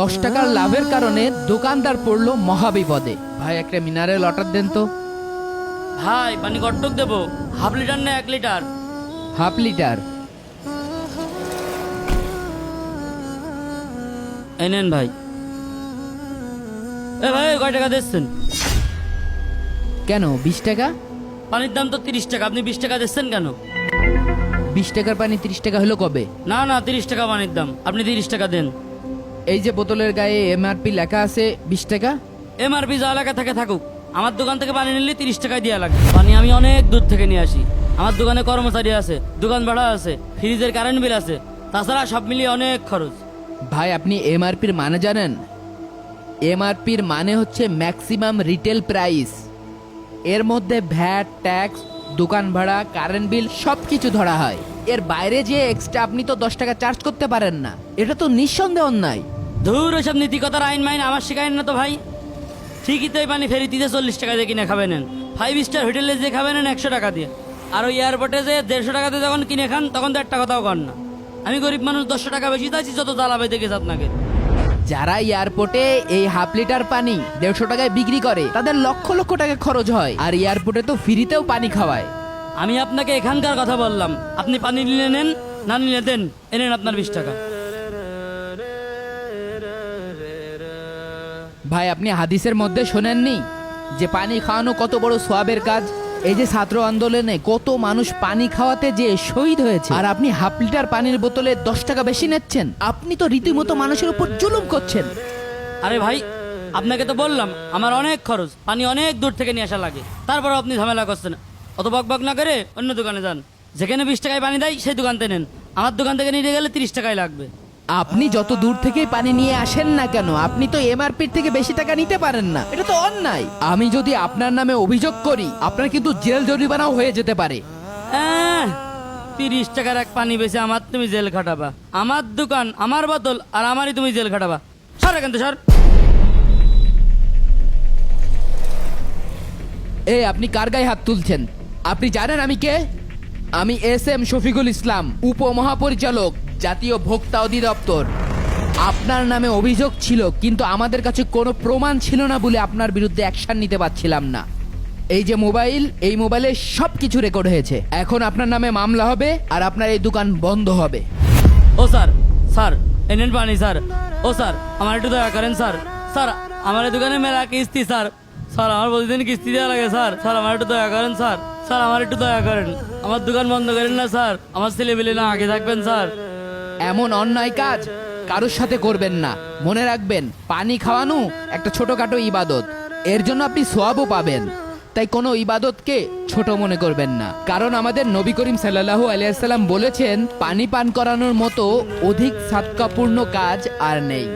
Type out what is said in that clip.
দশ টাকার লাভের কারণে দোকানদার পড়ল মহাবিপদে। ভাই একটা মিনারেল অর্ডার দেন তো। ভাই পানি কট্টক দেবো। হাফ লিটার না এক লিটার? Half litre. এই নেন ভাই। এ ভাই কয় টাকা দিচ্ছেন? কেন বিশ টাকা? পানির দাম তো তিরিশ টাকা আপনি বিশ টাকা দিচ্ছেন কেন? বিশ টাকার পানি তিরিশ টাকা হলো কবে? না না তিরিশ টাকা পানির দাম আপনি তিরিশ টাকা দেন। এই যে বোতলের গায়ে এমআরপি লেখা আছে বিশ টাকা? এমআরপি যা লেখা থাকে থাকুক। আমার দোকান থেকে পানি নিলে তিরিশ টাকায় দেওয়া লাগে। পানি আমি অনেক দূর থেকে নিয়ে আসি। আমার দোকানে কর্মচারী আছে দোকান ভাড়া আছে ফ্রিজের কারেন্ট বিল আছে। তাছাড়া সব মিলিয়ে অনেক খরচ। ভাই আপনি এমআরপির মানে জানেন? এমআরপির মানে হচ্ছে ম্যাক্সিমাম রিটেল প্রাইস এর মধ্যে ভ্যাট ট্যাক্স দোকান ভাড়া কারেন্ট বিল সব কিছু ধরা হয়। এর বাইরে যে এক্সট্রা আপনি তো দশ টাকা চার্জ করতে পারেন না। এটা তো নিঃসন্দেহ অন্যায়। ধুর, ওসব নীতিকতার আইন মাইন আমার শেখায় না তো ভাই। ঠিকই তো এই পানি ফেরি দিতে চল্লিশ টাকা দিয়ে কিনে খাবেন ফাইভ স্টার হোটেলে যে খাবেন একশো টাকা দিয়ে। আর ওই এয়ারপোর্টে যে দেড়শো টাকাতে যখন কিনে খান, তখন তো একটা কথাও কর না। আমি গরিব মানুষ, দশশো টাকা বেশি চাইছি, যত জ্বালাবে দেখে আপনাকে যারা এয়ারপোর্টে এই হাফ লিটার পানি দেড়শো টাকায় বিক্রি করে তাদের লক্ষ লক্ষ টাকা খরচ হয়। আর এয়ারপোর্টে তো ফ্রিতেও পানি খাওয়ায়। আমি আপনাকে এখানকার কথা বললাম। আপনি পানি নিলে নেন না নিলে দেন এনেন আপনার বিশ টাকা। ভাই আপনি হাদিসের মধ্যে শোনেননি যে পানি খাওয়ানো কত বড় সোয়াবের কাজ? এই যে ছাত্র আন্দোলনে কত মানুষ পানি খাওয়াতে যে শহীদ হয়েছে। আর আপনি হাফ লিটার পানির বোতলে দশ টাকা বেশি নিচ্ছেন। আপনি তো রীতিমতো মানুষের উপর জুলুম করছেন। আরে ভাই, আপনাকে তো বললাম, আমার অনেক খরচ, পানি অনেক দূর থেকে নিয়ে আসা লাগে। তারপর আপনি ঝামেলা করছেন। অত বক বক না করে অন্য দোকানে যান। যেখানে বিশ টাকায় পানি দেয়, সেই দোকান থেকে নেন। আমার দোকান থেকে নিয়ে গেলে তিরিশ টাকায় লাগবে। আপনি যত দূর থেকেই পানি নিয়ে আসেন না কেন আপনি তো এমআরপির থেকে বেশি টাকা নিতে পারেন না। এটা তো অন্যায়। আমি যদি আপনার নামে অভিযোগ করি আপনার কিন্তু জেল জরিমানাও হয়ে যেতে পারে। তিরিশ টাকার এক পানি বেশি আমার তুমি জেল খাটাবা। আমার দোকান আমার বোতল আর আমারই তুমি জেল খাটাবা। সর এখান থেকে সর। এই আপনি কার গায়ে হাত তুলছেন? আপনি জানেন আমি কে? আমি এস এম শফিকুল ইসলাম উপমহাপরিচালক। জাতীয় ভোক্তা অধিদপ্তর। আপনার নামে অভিযোগ ছিল, কিন্তু আমাদের কাছে কোনো প্রমাণ ছিল না বলে আপনার বিরুদ্ধে অ্যাকশন নিতে পারছিলাম না। এই যে মোবাইল, এই মোবাইলে সব কিছু রেকর্ড হয়েছে। এখন আপনার নামে মামলা হবে আর আপনার এই দোকান বন্ধ হবে। ও স্যার স্যার এনেন পানি, স্যার। ও স্যার, আমার একটু দয়া করেন, স্যার। স্যার, আমার এই দোকানে মেলা কিস্তি, স্যার। স্যার, আমার প্রতিদিন কিস্তি দেওয়া লাগে, স্যার। স্যার, আমার একটু দয়া করেন, স্যার। স্যার, আমার একটু দয়া করেন। আমার দোকান বন্ধ করেন না, স্যার। আমার ছেলে পেলে না আগে থাকবেন, স্যার। এমন অন্যায় কাজ কারোর সাথে করবেন না। মনে রাখবেন, পানি খাওয়ানো একটা ছোটোখাটো ইবাদত। এর জন্য আপনি সোয়াবও পাবেন। তাই কোনো ইবাদতকে ছোট মনে করবেন না। কারণ আমাদের নবী করিম সাল্লাল্লাহু আলিয়াল্লাম বলেছেন, পানি পান করানোর মতো অধিক সাতকাপূর্ণ কাজ আর নেই।